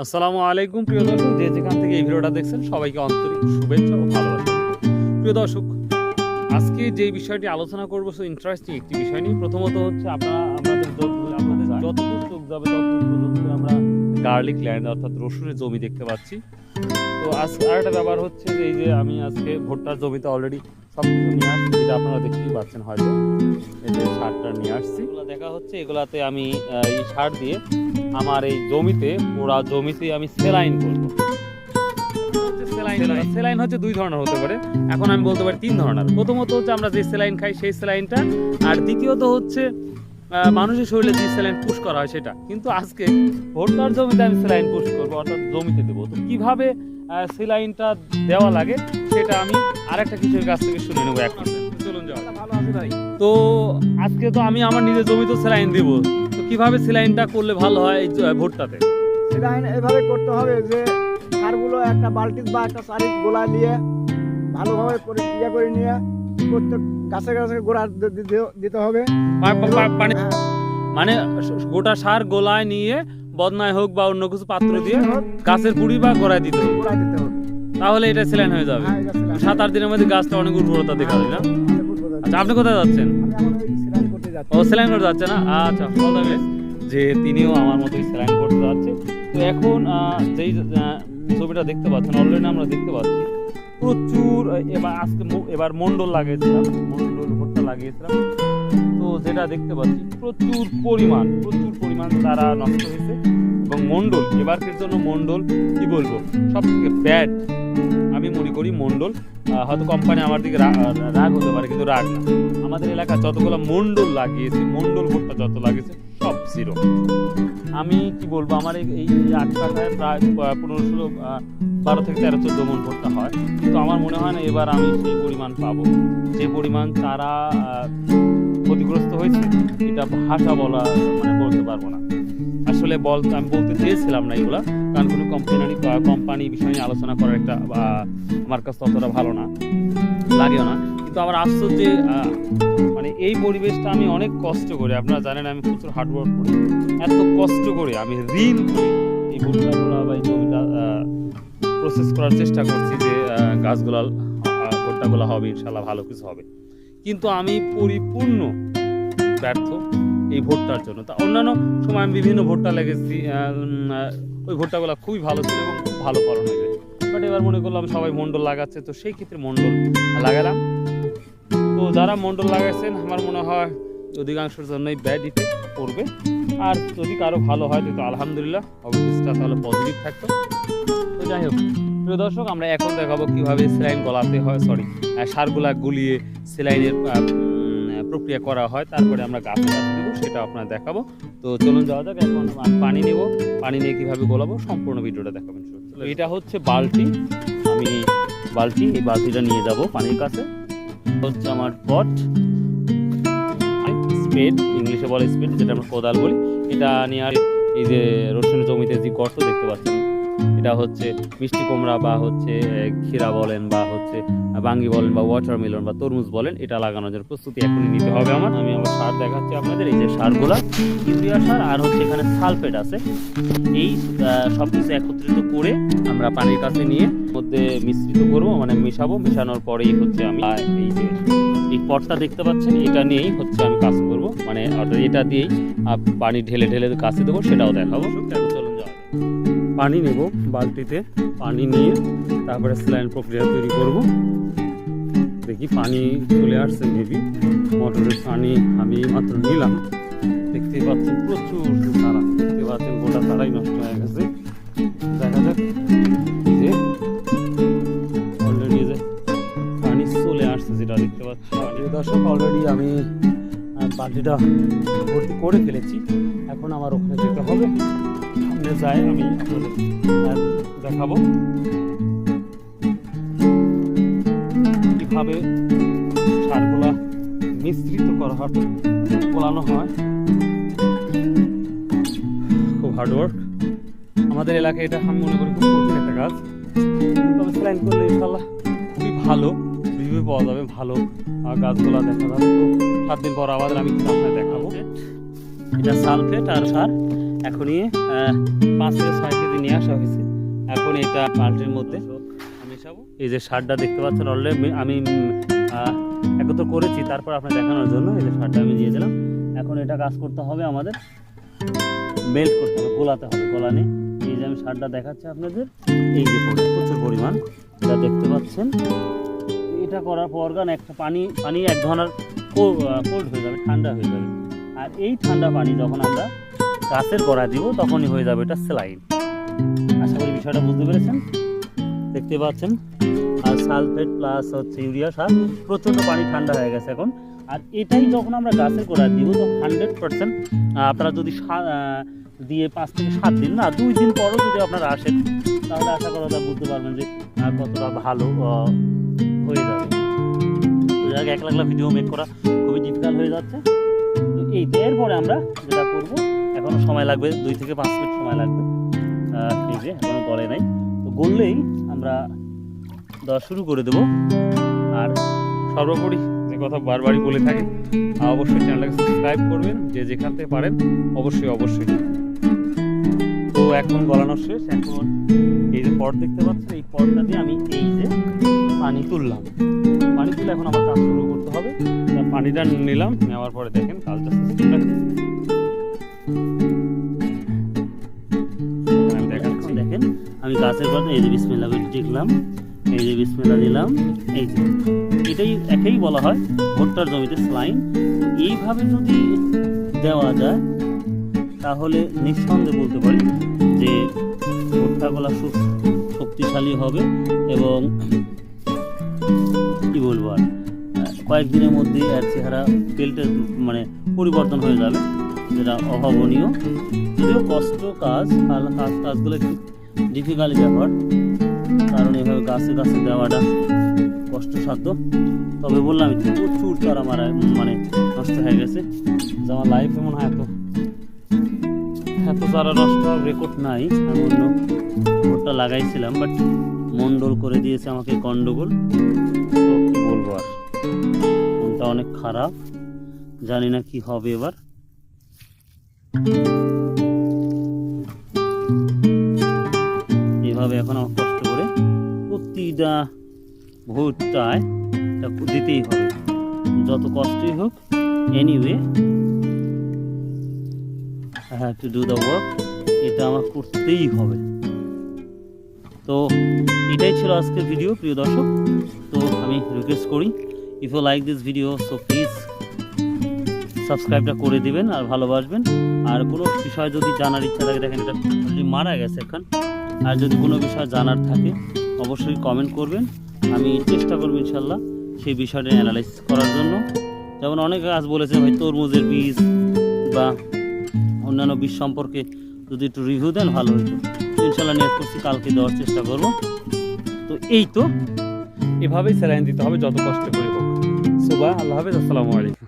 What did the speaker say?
আসসালামু আলাইকুম প্রিয় দর্শক যে যেখান থেকে এই ভিডিওটা দেখছেন সবাইকে আন্তরিক শুভেচ্ছা ও ভালোবাসা প্রিয় দর্শক আজকে যে বিষয়টি আলোচনা করব সে ইন্টারেস্টিং একটি বিষয় নিয়ে প্রথমত হচ্ছে আপনারা আমাদের আপনাদের যতদূর চোখ যাবে ততদূর আমরা গার্লিক ল্যান্ড অর্থাৎ রসুনের জমি দেখতে পাচ্ছি। তো আজ আরেকটা ব্যাপার হচ্ছে যে এই যে আমি আজকে ভুট্টার জমিতে অলরেডি সব কিছু নিয়ে আসছি যেটা আপনারা দেখতেই পাচ্ছেন হয়তো। এই যে সারটা নিয়ে আসছি। এগুলো দেখা হচ্ছে এগুলাতে আমি এই সার দিয়ে আমার এই জমিতে পুরা জমিতে আমি সেলাইন করব। সেলাইন হচ্ছে দুই ধরনের হতে পারে। এখন আমি বলতে পারি তিন ধরনের। প্রথমত হচ্ছে আমরা যে সেলাইন খাই সেই সেলাইনটা আর দ্বিতীয়ত হচ্ছে মানুষের শরীরে যে সেলাইন পুশ করা হয় সেটা। কিন্তু আজকে ভোট্টার জমিতে আমি সেলাইন পুশ করব অর্থাৎ জমিতে দেবো। তো কীভাবে সেলাইনটা দেওয়া লাগে সেটা আমি আরেকটা কিছুর কাছ থেকে শুনে নেব এক চলুন যাওয়া ভালো আছে ভাই। তো আজকে তো আমি আমার নিজের জমিতে সেলাইন দেবো। তো কীভাবে সেলাইনটা করলে ভালো হয় এই ভুট্টাতে? সেলাইন এভাবে করতে হবে যে সারগুলো একটা বালতি বা একটা সারিক গোলা নিয়ে ভালোভাবে করে ইয়ে করে নিয়ে প্রত্যেক গাছে গাছে গোড়া দিতে হবে। হ্যাঁ, মানে গোটা সার গোলায় নিয়ে বদনায় হোক বা অন্য কিছু পাত্র দিয়ে গাছের পুড়ি বা গোড়ায় দিতে হবে। তাহলে এটা সেলাইন হয়ে যাবে। হ্যাঁ। সাত আট দিনের মধ্যে গাছটা অনেক উর্বরতা দেখা যায় না? যাচ্ছি। আচ্ছা আপনি কোথায় যাচ্ছেন? ও সেলাইন করতে যাচ্ছে না? আচ্ছা যে তিনিও আমার মতোই সেলাইন করতে যাচ্ছে। তো এখন যেই ছবিটা দেখতে পাচ্ছেন অলরেডি আমরা দেখতে পাচ্ছি। প্রচুর এবার আজকে এবার মন্ডল লাগিয়েছিলাম মন্ডল ভোটটা লাগিয়েছিলাম। তো যেটা দেখতে পাচ্ছি, প্রচুর পরিমাণ প্রচুর পরিমাণ তারা নষ্ট হয়েছে। এবং মন্ডল এবারকের জন্য মন্ডল কি বলব সব থেকে ব্যাড আমি মনে করি মন্ডল হয়তো কোম্পানি আমার দিকে রাগ হতে পারে, কিন্তু রাগ না। আমাদের এলাকায় যতগুলো মন্ডল লাগিয়েছে মন্ডল ভোটটা যত লাগিয়েছে সব জিরো আমি কি বলব, আমার এই আট কাঠায় প্রায় পনেরো ষোলো বারো থেকে তেরো চোদ্দ মন ভুট্টা হয়। তো আমার মনে হয় না এবার আমি সেই পরিমাণ পাবো। যে পরিমাণ তারা ক্ষতিগ্রস্ত হয়েছে, এটা ভাষা বলা মানে বলতে পারব না। আসলে বল, আমি বলতে চেয়েছিলাম না এগুলা, কারণ কোনো কোম্পানি কোম্পানি বিষয় নিয়ে আলোচনা করার একটা আমার কাছে ততটা ভালো না, লাগেও না। কিন্তু আমার আফসোস যে এই পরিবেশটা আমি অনেক কষ্ট করে, আপনারা জানেন আমি প্রচুর হার্ডওয়ার্ক করি, এত কষ্ট করে আমি ঋণ করে। এই ভুট্টাগুলো বা এই জমিটা প্রসেস করার চেষ্টা করছি যে গাছগুলা ভুট্টাগুলো হবে ইনশাল্লাহ ভালো কিছু হবে। কিন্তু আমি পরিপূর্ণ ব্যর্থ এই ভোটটার জন্য। তা অন্যান্য সময় আমি বিভিন্ন ভোটটা লেগেছি ওই ভুট্টাগুলো খুবই ভালো ছিল এবং খুব ভালো ফলন হয়েছে। বাট এবার মনে করলাম সবাই মন্ডল লাগাচ্ছে, তো সেই ক্ষেত্রে মন্ডল লাগালাম। তো যারা মন্ডল লাগাচ্ছেন আমার মনে হয় অধিকাংশের জন্যই ব্যাড ইফেক্ট পড়বে। আর যদি কারও ভালো হয় তো আলহামদুলিল্লাহ, অবশ্যই তাহলে পজিটিভ থাকতো তো যাই হোক, প্রিয় দর্শক, আমরা এখন দেখাবো কীভাবে সেলাইন গলাতে হয় সরি সারগুলা গুলিয়ে সেলাইনের প্রক্রিয়া করা হয়। তারপরে আমরা গাছ গাছে দেবো সেটা আপনার দেখাবো। তো চলুন যাওয়া যাক, এখন পানি নেব। পানি নিয়ে কীভাবে গোলাবো, সম্পূর্ণ ভিডিওটা দেখাবেন। এটা হচ্ছে বালতি। আমি বালতি, এই বালতিটা নিয়ে যাব পানির কাছে। হচ্ছে আমার পট। স্পেড, ইংলিশে বলে স্পেড, যেটা আমরা কোদাল বলি। এটা নিয়ে আর এই যে রসুন জমিতে যে গর্ত দেখতে পাচ্ছেন, এটা হচ্ছে মিষ্টি কুমড়া বা হচ্ছে ক্ষীরা বলেন বা হচ্ছে বাঙ্গি বলেন বা ওয়াটারমেলন বা তরমুজ বলেন, এটা লাগানোর জন্য প্রস্তুতি এখনই নিতে হবে আমার। আমি আমার সার দেখাচ্ছি আপনাদের, এই যে সারগুলা। ইউরিয়া সার আর হচ্ছে এখানে সালফেট আছে। এই সব কিছু একত্রিত করে আমরা পানির কাছে নিয়ে মধ্যে মিশ্রিত করব মানে মেশাবো। মেশানোর পরেই হচ্ছে আমি এই যে এই পটটা দেখতে পাচ্ছেন, এটা নিয়েই হচ্ছে আমি কাজ করব। মানে অর্থাৎ এটা দিয়েই পানি ঢেলে ঢেলে কাছে দেবো, সেটাও দেখাবো। চলুন যাওয়া। পানি নেব বালতিতে, পানি নিয়ে তারপরে স্যালাইন প্রক্রিয়া তৈরি করব। দেখি পানি চলে আসছে মেবি মোটরের পানি আমি মাত্র নিলাম। দেখতে পাচ্ছেন প্রচুর সারা দেখতে পাচ্ছেন গোটা সারাই নষ্ট হয়ে গেছে। দেখা যাক যে অলরেডি যে পানি চলে আসছে, যেটা দেখতে পাচ্ছি দর্শক অলরেডি আমি বালতিটা ভর্তি করে ফেলেছি। এখন আমার ওখানে যেতে হবে। সামনে যাই আমি দেখাবো। কীভাবে সারগুলা মিশ্রিত করা হয় বলানো হয়। খুব হার্ডওয়ার্ক আমাদের এলাকায় এটা আমি মনে করি খুব কঠিন একটা কাজ। তবে স্যালাইন করলে ইনশাল্লাহ খুবই ভালো। রিভিউ পাওয়া যাবে ভালো। গাছগুলা দেখা যাবে তো সাত দিন পর আবার আমি আপনাকে দেখাবো। এটা সালফেট আর সার এখনই পাঁচ থেকে ছয় কেজি নিয়ে আসা হয়েছে। এখন এটা বালতির মধ্যে মেশাবো। এই যে সারটা দেখতে পাচ্ছেন অলরেডি আমি একত্র করেছি তারপর আপনার দেখানোর জন্য এই যে সারটা আমি দিয়ে দিলাম এখন এটা কাজ করতে হবে আমাদের মেল্ট করতে হবে গোলাতে হবে গোলানে। এই যে আমি সারটা দেখাচ্ছি আপনাদের এই যে প্রচুর পরিমাণ যা দেখতে পাচ্ছেন। এটা করার পর গান একটা পানি পানি এক ধরনের কোল্ড হয়ে যাবে, ঠান্ডা হয়ে যাবে। আর এই ঠান্ডা পানি যখন আমরা গাছের গোড়া দিব, তখনই হয়ে যাবে এটা সেলাইন আশা করি বিষয়টা বুঝতে পেরেছেন? দেখতে পাচ্ছেন? আর সালফেট প্লাস হচ্ছে ইউরিয়া সার, প্রচণ্ড পানি ঠান্ডা হয়ে গেছে এখন। আর এটাই যখন আমরা গাছের গোড়ায় দিব তো হান্ড্রেড পার্সেন্ট আপনারা যদি দিয়ে পাঁচ থেকে সাত দিন, না, দুই দিন পরও যদি আপনারা আসেন, তাহলে আশা করা বুঝতে পারবেন যে কতটা ভালো হয়ে যাবে। তো যাক এক লাখ ভিডিও মেক করা খুবই ডিফিকাল্ট হয়ে যাচ্ছে। তো এই এরপরে আমরা যেটা করব, এখনও সময় লাগবে, দুই থেকে পাঁচ মিনিট সময় লাগবে। এই যে, এখনও গলে নাই। তো গললেই আমরা দেওয়া শুরু করে দেবো। আর সর্বোপরি যে কথা বারবারই বলে থাকি, অবশ্যই চ্যানেলটাকে সাবস্ক্রাইব করবেন, যে যেখান থেকে পারেন, অবশ্যই অবশ্যই। তো এখন গলানো শেষ। এখন এই যে পট দেখতে পাচ্ছেন, এই পটটা দিয়ে আমি এই যে পানি তুললাম। পানি তুলে এখন আমার কাজ শুরু করতে হবে। পানিটা নিলাম নেওয়ার পরে দেখেন কাজটা দেখাচ্ছি। দেখেন আমি গাছের পর এই যে বিসমিল্লা দেখলাম এই যে বিসমিল্লা দিলাম এই যে। এটাই একেই বলা হয় ভুট্টার জমিতে স্লাইন এইভাবে যদি দেওয়া যায় তাহলে নিঃসন্দেহে বলতে পারি যে ভুট্টাগুলা শক্তিশালী হবে এবং কি বলব আর? কয়েকদিনের মধ্যেই এর চেহারা বেল্টের মানে পরিবর্তন হয়ে যাবে, যেটা অভাবনীয়। যদিও কষ্ট কাজ আর কাজ কাজগুলো একটু ডিফিকাল্ট ব্যাপার, কারণ এভাবে গাছে গাছে দেওয়াটা কষ্টসাধ্য। তবে বললাম প্রচুর চারা মারা মানে নষ্ট হয়ে গেছে। যে আমার লাইফ মনে হয় এত এত চারা নষ্ট হওয়ার রেকর্ড নাই। আমি অন্য ভোটটা লাগাইছিলাম বাট মন্ডল করে দিয়েছে আমাকে গন্ডগোল। বলব মনটা অনেক খারাপ, জানি না কি হবে এবার। এভাবে এখন আমার কষ্ট করে প্রতিটা ভোটটায় দিতেই হবে। যত কষ্টই হোক anyway I have to do the work এটা আমার করতেই হবে। তো এটাই ছিল আজকের ভিডিও প্রিয় দর্শক। আমি রিকোয়েস্ট করি। If you like this video so please সাবস্ক্রাইবটা করে দিবেন আর ভালোবাসবেন। আর কোনো বিষয় যদি জানার ইচ্ছা থাকে, দেখেন এটা মারা গেছে এখন। আর যদি কোনো বিষয় জানার থাকে, অবশ্যই কমেন্ট করবেন। আমি চেষ্টা করব ইনশাল্লাহ সেই বিষয়টা অ্যানালাইজ করার জন্য। যেমন অনেকে আজ বলেছে, ভাই, তরমুজের বীজ বা অন্যান্য বীজ সম্পর্কে যদি একটু রিভিউ দেন, ভালো হতো ইনশাল্লাহ নিয়ে করছি, কালকে দেওয়ার চেষ্টা করব। তো এই তো। এভাবেই স্যালাইন দিতে হবে যত কষ্ট করে হোক। সুবাহ আল্লাহ হাফেজ আসসালামু আলাইকুম।